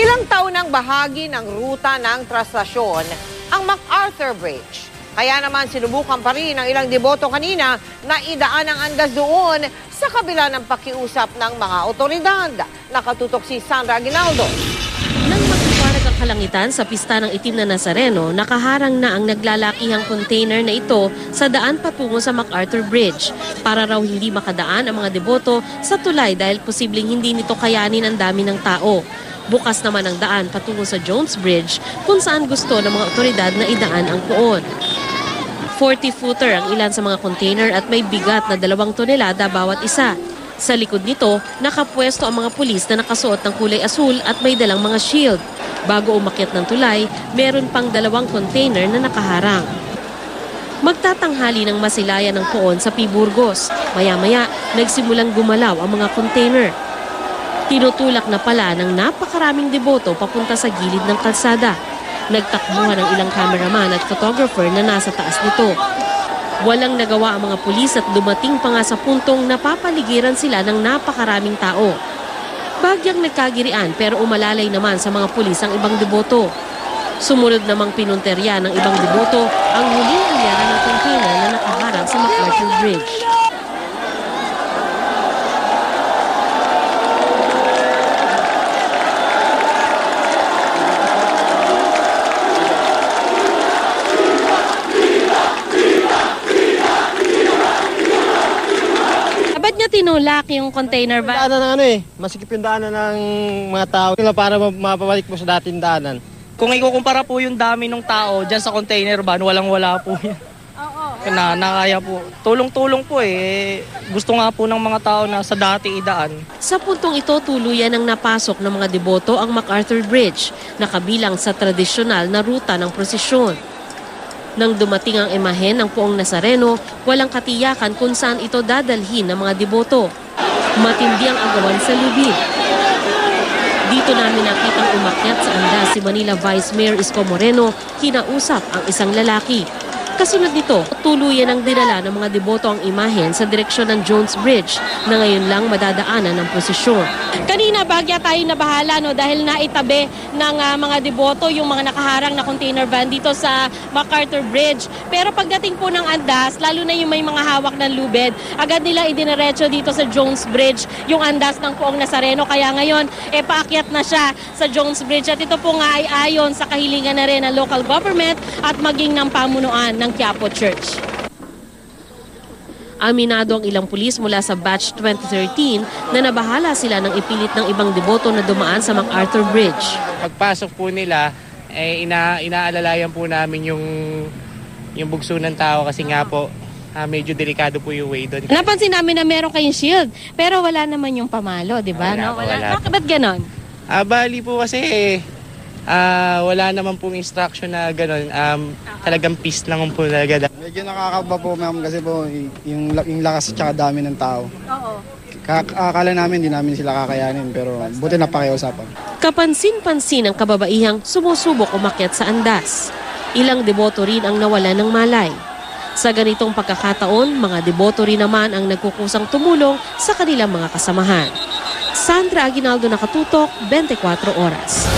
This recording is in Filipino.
Ilang taon ang bahagi ng ruta ng traslasyon ang MacArthur Bridge. Kaya naman sinubukan pa rin ng ilang deboto kanina na idaan ang andas doon sa kabila ng pakiusap ng mga otoridad. Nakatutok si Sandra Aguinaldo. Nang magpaparag ang kalangitan sa pista ng itim na Nazareno, nakaharang na ang naglalakihang container na ito sa daan patungo sa MacArthur Bridge para raw hindi makadaan ang mga deboto sa tulay dahil posibleng hindi nito kayanin ang dami ng tao. Bukas naman ang daan patungo sa Jones Bridge kung saan gusto ng mga otoridad na idaan ang puon. 40-footer ang ilan sa mga container at may bigat na dalawang tonelada bawat isa. Sa likod nito, nakapwesto ang mga pulis na nakasuot ng kulay asul at may dalang mga shield. Bago umakyat ng tulay, meron pang dalawang container na nakaharang. Magtatanghali ng masilayan ng poon sa Piburgos. Maya-maya, nagsimulang gumalaw ang mga container. Tinutulak na pala ng napakaraming deboto papunta sa gilid ng kalsada. Nagtakbuhan ang ilang cameraman at photographer na nasa taas nito. Walang nagawa ang mga pulis at dumating pa nga sa puntong napapaligiran sila ng napakaraming tao. Bagyang nagkagirian pero umalalay naman sa mga pulis ang ibang deboto. Sumunod namang pinunterya ng ibang deboto ang huling hilyara ng container na nakaharang sa MacArthur Bridge. Niya tinulak yung container ba? Daanan ng ano eh, masikip yung daanan ng mga tao nila para ma- mapabalik mo sa dating daanan. Kung ikukumpara po yung dami ng tao dyan sa container van, walang-wala po yan. Na, nakaya po. Tulong-tulong po eh. Gusto nga po ng mga tao na sa dati idaan. Sa puntong ito, tuluyan ang napasok ng mga deboto ang MacArthur Bridge, na kabilang sa tradisyonal na ruta ng prosesyon. Nang dumating ang imahen ng poong Nazareno, walang katiyakan kung saan ito dadalhin ng mga deboto. Matindi ang agawan sa lubid. Dito namin nakitang umakyat sa andas si Manila Vice Mayor Isko Moreno, kinausap ang isang lalaki. Kasunod nito, tuluyan ang dinala ng mga deboto ang imahen sa direksyon ng Jones Bridge na ngayon lang madadaanan ng prosesyon. Kanina bagya tayo nabahala no dahil naitabi ng ah, mga deboto yung mga nakaharang na container van dito sa MacArthur Bridge. Pero pagdating po ng andas, lalo na yung may mga hawak ng lubid, agad nila idiniretso dito sa Jones Bridge yung andas ng poong Nazareno. Kaya ngayon, eh paakyat na siya sa Jones Bridge. At ito po nga ay ayon sa kahilingan na rin ng local government at maging ng pamunuan ng Quiapo Church. Aminado ang ilang pulis mula sa batch 2013 na nabahala sila ng ipilit ng ibang deboto na dumaan sa MacArthur Bridge. pagpasok po nila, eh, ina, inaalalayan po namin yung, yung bugso ng tao kasi nga po, ah, medyo delikado po yung way doon. Napansin namin na meron kayong shield, pero wala naman yung pamalo, di ba? Wala no? po, wala. Bakit ba't ganon? Ah, bali po kasi, ah, wala naman pong instruction na gano'n. Um, talagang peace lang po talaga. Medyo nakakaba po ma'am kasi po y- yung, la- yung lakas at saka dami ng tao. Oo. Ka- Akala namin hindi namin sila kakayanin pero buti na pakiusapan. Kapansin-pansin ang kababaihang sumusubok umakyat sa andas. Ilang deboto rin ang nawala ng malay. Sa ganitong pagkakataon, mga deboto rin naman ang nagkukusang tumulong sa kanilang mga kasamahan. Sandra Aguinaldo nakatutok, 24 oras.